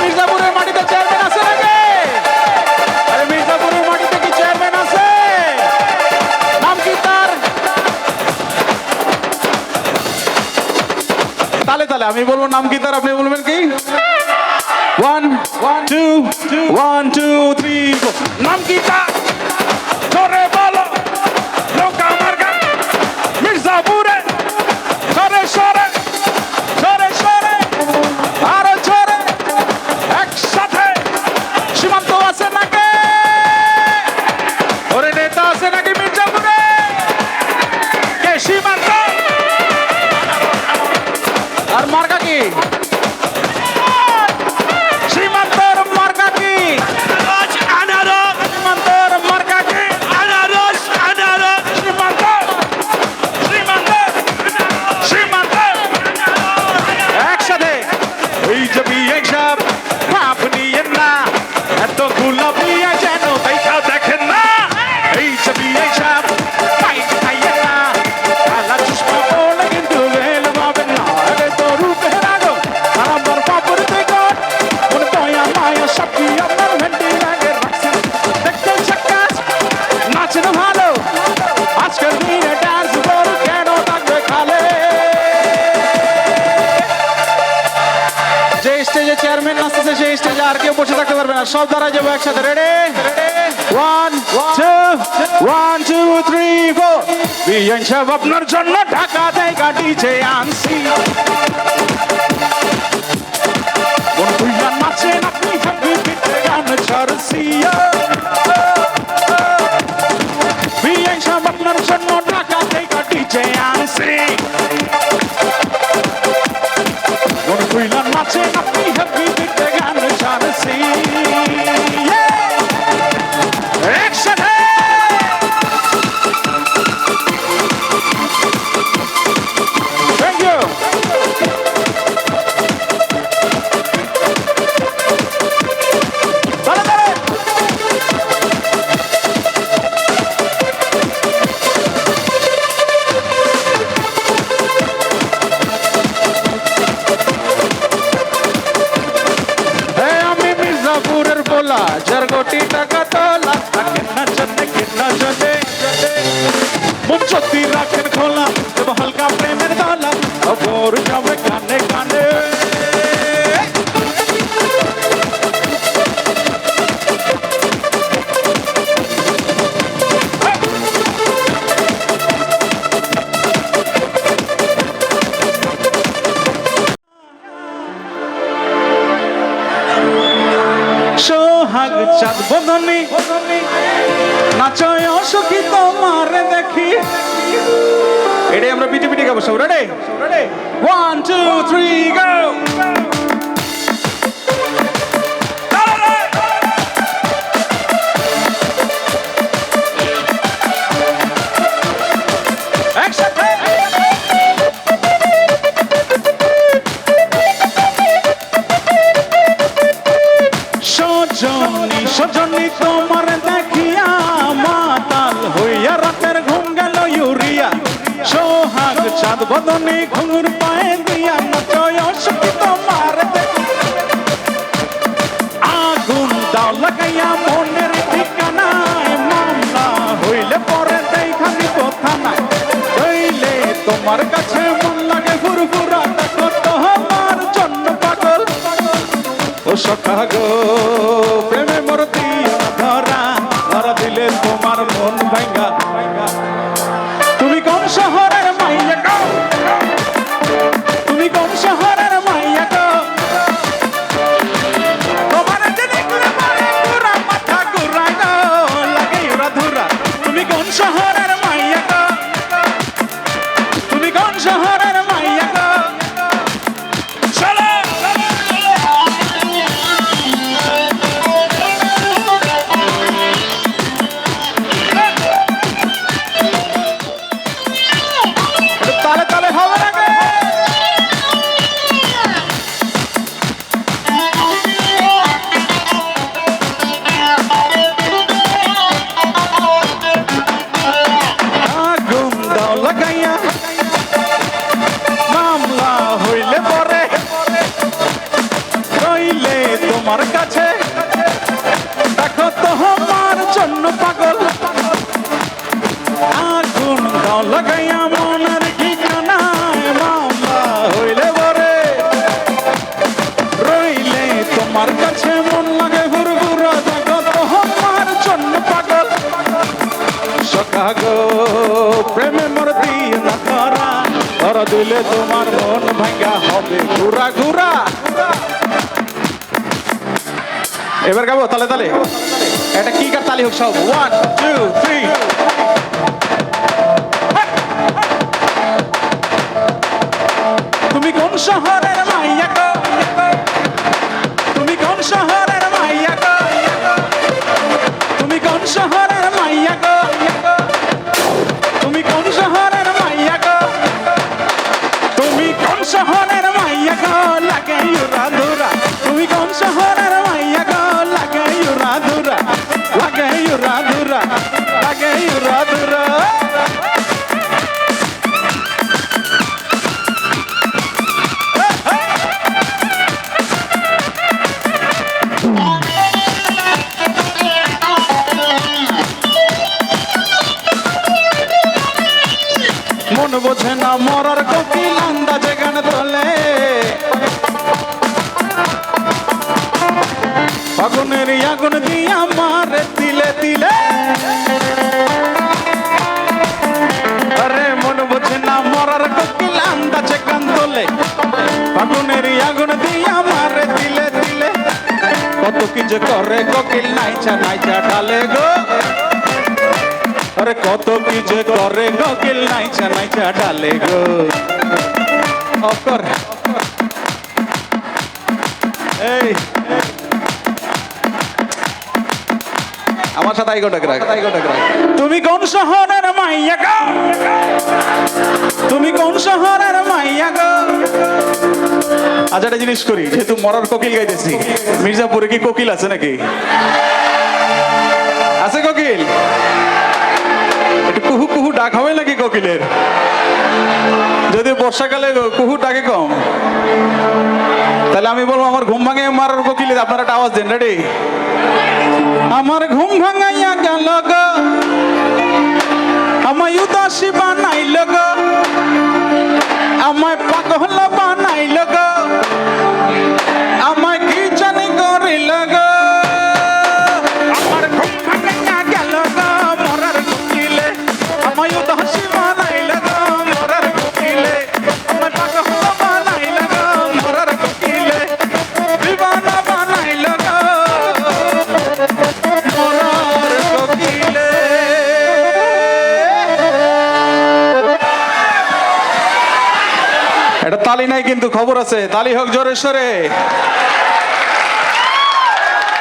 মির্জাপুরের মাটিতে চেয়ারম্যান আছে চেয়ারম্যান আছে? নাম আমি বলব নাম কি তার? আপনি বলবেন কি? One one two two three নাম কি তার জোরে বলো নৌকা মার্কা মির্জাপুরে সরে সরে সরে সরে আরও জোরে একসাথে সীমান্ত আছে নাকি ওরে নেতা আছে নাকি মির্জাপুরে কে সীমান্ত সেই আর কেউ বসে থাকতে পারবে না। সব দাঁড়ায় যাব একসাথে। Ready one two one two three four বিয়ান সাহেব আপনার জন্য ঢাকা দেয় যে আনছি। আনছি। নাচেন আপনি গান ছাড়ছি চাঁদ বদনি নাচয় অসুখী তোমার দেখি। এটাই আমরা পিটি পিটি গাবো সব রেডে ওয়ান টু থ্রি গো বদনে ঘুঙুর পায়ে দিয়া নচয় অসুখী তোমার দেখি আগুন দাও লাগাইয়া মনের ঠিকানায়, মামলা হইলে পরে দেখানি কথা নাই। হইলে তোমার কাছে লাগে ফুরফুরা দেখো তোমার জন্য পাগল। ও সখা গো, প্রেমে মোর দিও না ধরা ধরা দিলে তোমার মন ভাঙ্গা ধরা দিলে তোমার মন ভাঙ্গা হবে। ঘুরা ঘুরা। এবার গাবো, তালে তালে। এটা কি কার তালি হোক সব। ওয়ান টু থ্রি তুমি কোন শহরের মাইয়া তুমি কোন শহরের মাইয়া তুমি কোন শহরের মাইয়া আগুনের আগুন দিয়া মারে তিলে তিলে। কত কি করে কোকিল নাইচা নাইচা ডালে গো। আরে কত কি যে করে গকিল নাইচা নাইচা ডালে গো। অকর। এই। আমার সাথে আইগোটা রাখ আইগোটা রাখ তুমি কোন শহরের মাইয়া গো? তুমি কোন শহরের মাইয়া গো? আচ্ছা একটা জিনিস করি, যেহেতু মরার কোকিল গাইতেছি। মির্জাপুরে কি কোকিল আছে নাকি? আছে কোকিল? কুহু কুহু ডাক হবে নাকি কোকিলের? যদি বর্ষাকালে কুহু ডাকে কম। তাহলে আমি বলব, আমার ঘুম ভাঙে মারার কোকিলের, আপনারা একটা আওয়াজ দেন রেডি আমার ঘুম ভাঙাইয়া গেল গো। আমায় উদাসী বানাইল গো। আমায় তালি নাই কিন্তু খবর আছে। তালি হোক সরে।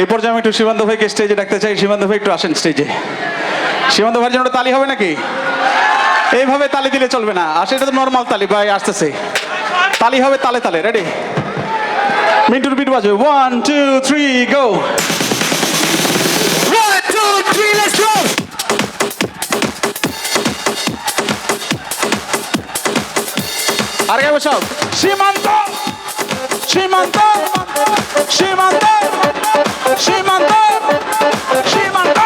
এই পর্যায়ে আমি একটু সীমান্ত ভাইকে স্টেজে ডাকতে চাই। সীমান্ত ভাই একটু আসেন স্টেজে সীমান্ত ভাইয়ের জন্য তালি হবে নাকি? এইভাবে তালি দিলে চলবে না। আসে, এটা তো নর্মাল তালি, ভাই, আসতেছে। তালি হবে তালে তালে রেডি মিন্টুর বিট বাজবে। One two three go! আর গাইবো সব সীমান্ত সীমান্ত সীমান্ত সীমান্ত সীমান্ত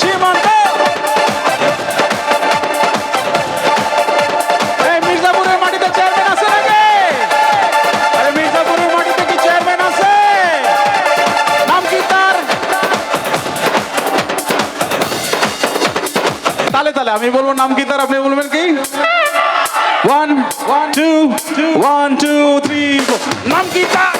সীমান্ত। এই মির্জাপুরের মাটিতে চেয়ারম্যান আছে আরে মির্জাপুরের মাটিতে কি চেয়ারম্যান আছে? নাম কি তার? তালে তালে আমি বলব নাম কি তার? আপনি বলবেন ওয়ান টু থ্রি নাম কি তার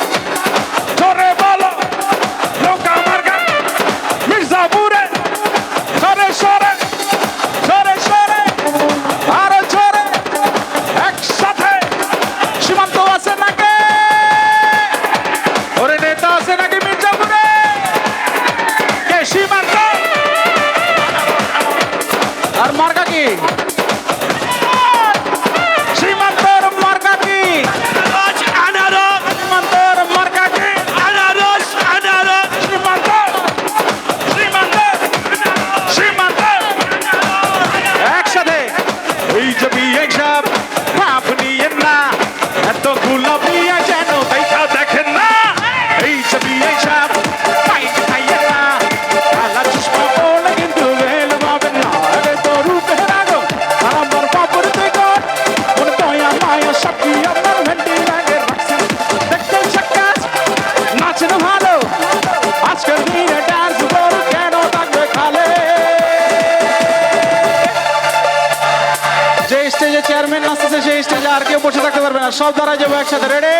আসতেছে সেই স্টেজে আর কেউ বসে থাকতে পারবে না। সব দাঁড়ায় যাব একসাথে। Ready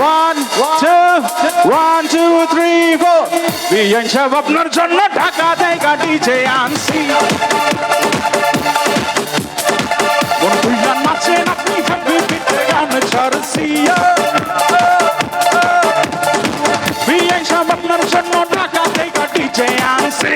one two one two three four বিয়ান সব আপনার জন্য ঢাকা দেয় কাটিছে আনছি নাচেন আপনি গান ছাড়ছি। বিয়ান সব আপনার জন্য ঢাকা দেয় কাটিছে আনছি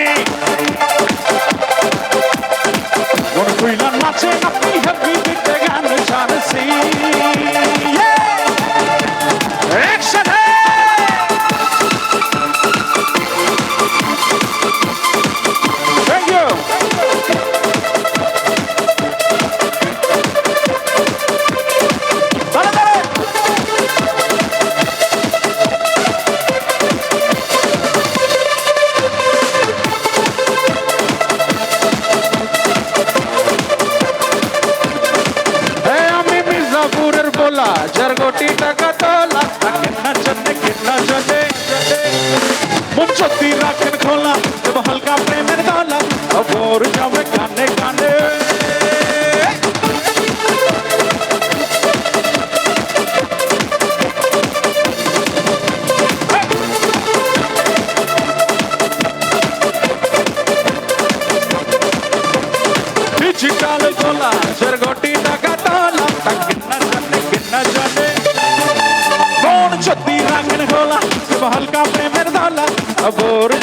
জগত লাখ favor.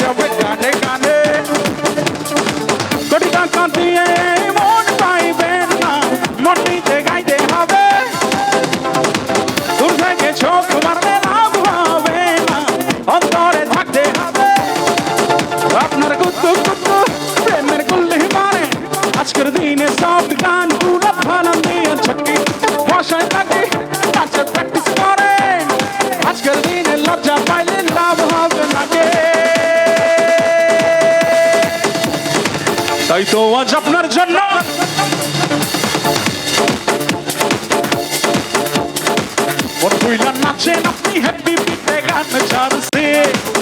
Yeah.